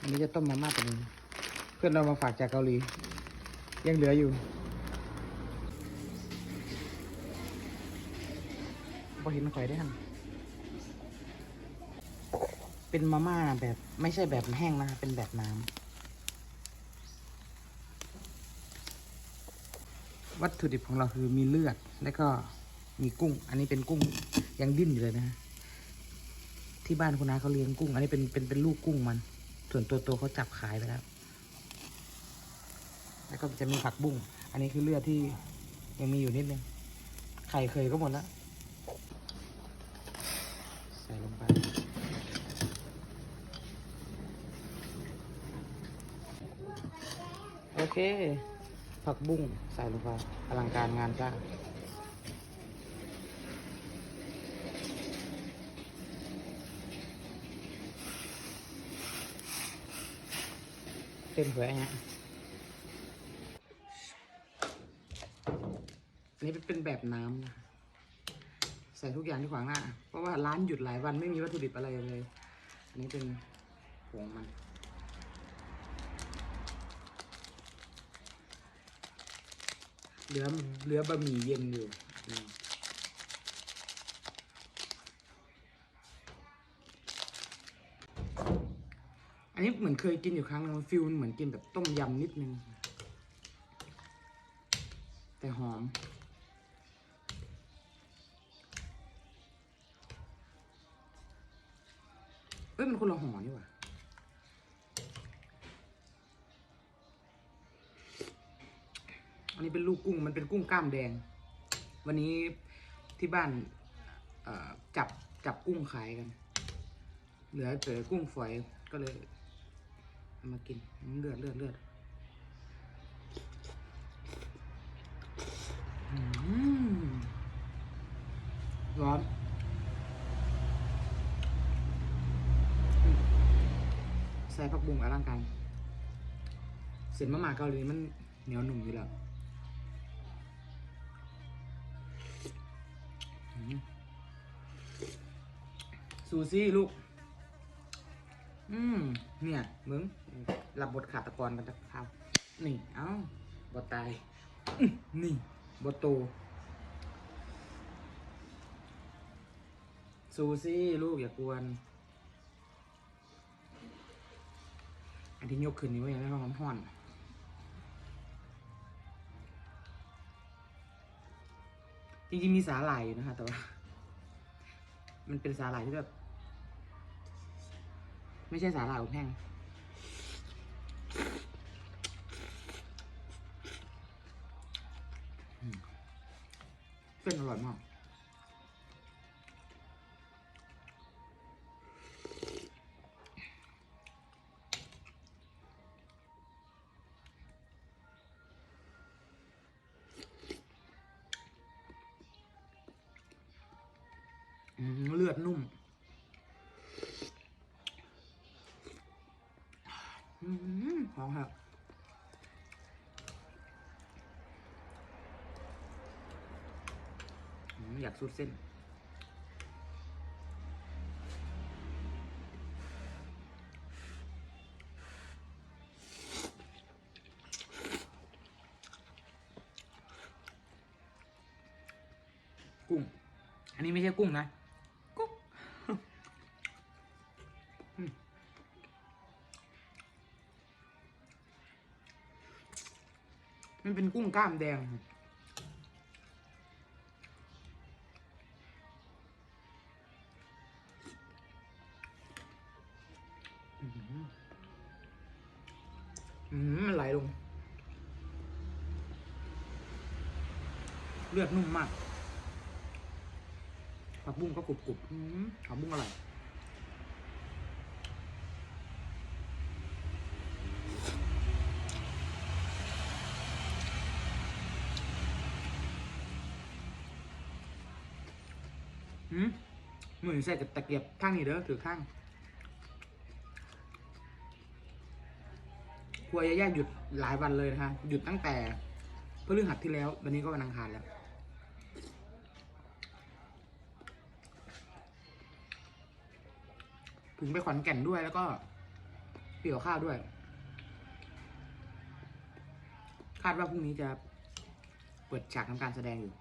อันนี้จะต้มมาม่าตัวนึงเพื่อนเรามาฝากจากเกาหลี ยังเหลืออยู่พอเห็นข่อยได้ทันเป็นมาม่าแบบไม่ใช่แบบแห้งนะคะเป็นแบบน้ำวัตถุดิบของเราคือมีเลือด แล้วก็มีกุ้ง อันนี้เป็นกุ้งยังดิ้นอยู่เลยนะฮะที่บ้านคุณน้าเขาเลี้ยงกุ้ง อันนี้เป็นเป็นเป็นลูกกุ้งมัน ส่วนตัวโตเขาจับขายไปแล้ว แล้วก็จะมีผักบุ้ง อันนี้คือเลือดที่ยังมีอยู่นิดนึง ไข่เคยก็หมดแล้ว ใส่ลงไป โอเค ผักบุ้งใส่ลงไปอลังการงานจ้า งเต็มหัวฮะอันนี้เป็นแบบน้ำนะใส่ทุกอย่างที่ขวางหน้า เพราะว่าร้านหยุดหลายวันไม่มีวัตถุดิบอะไรเลย อันนี้เป็นผงมัน เหลือเหลือบะหมี่เย็นอยู่อืมอั นนี้เหมือนเคยกินอยู่ครั้งนึงฟิลเหมือนกินแบบต้มยำนิดนึง แต่หอม เอ้ยมันคนละห่อนี่หว่าอันนี้เป็นลูกกุ้งมันเป็นกุ้งกล้ามแดง วันนี้ที่บ้านจับจับกุ้งขายกัน เหลือแต่กุ้งฝอยก็เลย มากินเลือดเลือดเลือดร้อนใส่ผักบุ้งอลังการเส้นมะม่าเกาหลีมันเหนียวหนุ่มอยู่แล้วซูซี่ลูก อืมเนี่ยมึงรับบทขาตะกรกันตะครับนี่ เอ้าบทตาย นี่บทโตซูซี่ลูกอย่ากวน อันที่ยกขึ้นนี่ไว้ยังไม่ร้อนห่อนจริงๆมีสาหร่ายอยู่นะคะแต่ว่า มันเป็นสาหร่ายที่แบบ ไม่ใช่สาหร่ายอบแห้งเส้นอร่อยมาก อืมหอมครับอืมอยากสูดเส้น กุ้ง อันนี้ไม่ใช่กุ้งนะ มันเป็นกุ้งกล้ามแดง อืมมันไหลลง เลือดนุ่มมากผักบุ้งก็กรุบกรุบอืมผักบุ้งอร่อย อืมมือใส่กับตะเกียบข้างนี้เด้อถือข้างครัวยาย่าหยุดหลายวันเลยนะคะหยุดตั้งแต่พฤหัสที่แล้ว วันนี้ก็วันอังคารแล้ว ถึงไปขอนแก่นด้วยแล้วก็เกี่ยวข้าวด้วย คาดว่าพรุ่งนี้จะเปิดฉากทำการแสดงอยู่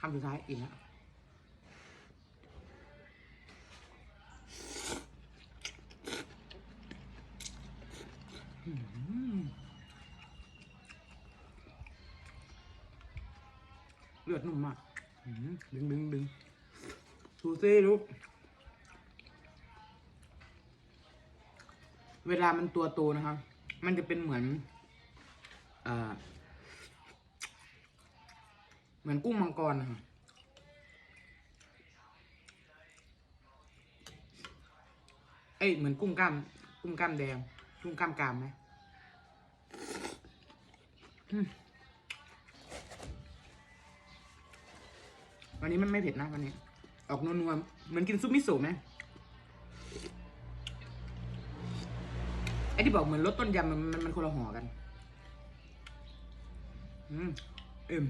คำสุดท้ายอีกแล้วเลือดนุ่มมากดึงดึงดึงดูซิลูก เวลามันตัวโตนะครับ มันจะเป็นเหมือน อ่อเห มือนกุ้งมังกรนะเอ้ยเหมือนกุ้งกล้ามกุ้งกล้ามแดงกุ้งกล้ามกามไหมวันนี้มันไม่เผ็ดนะวันนี้ ออกนัวๆเหมือนกินซุปมิโซะไหมไอ้ที่บอกเหมือนรสต้นยำมันมันคนละห่อกัน อืมเอิ่ม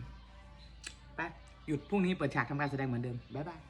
หยุดพรุ่งนี้เปิดฉากทำการแสดงเหมือนเดิม บ๊ายบาย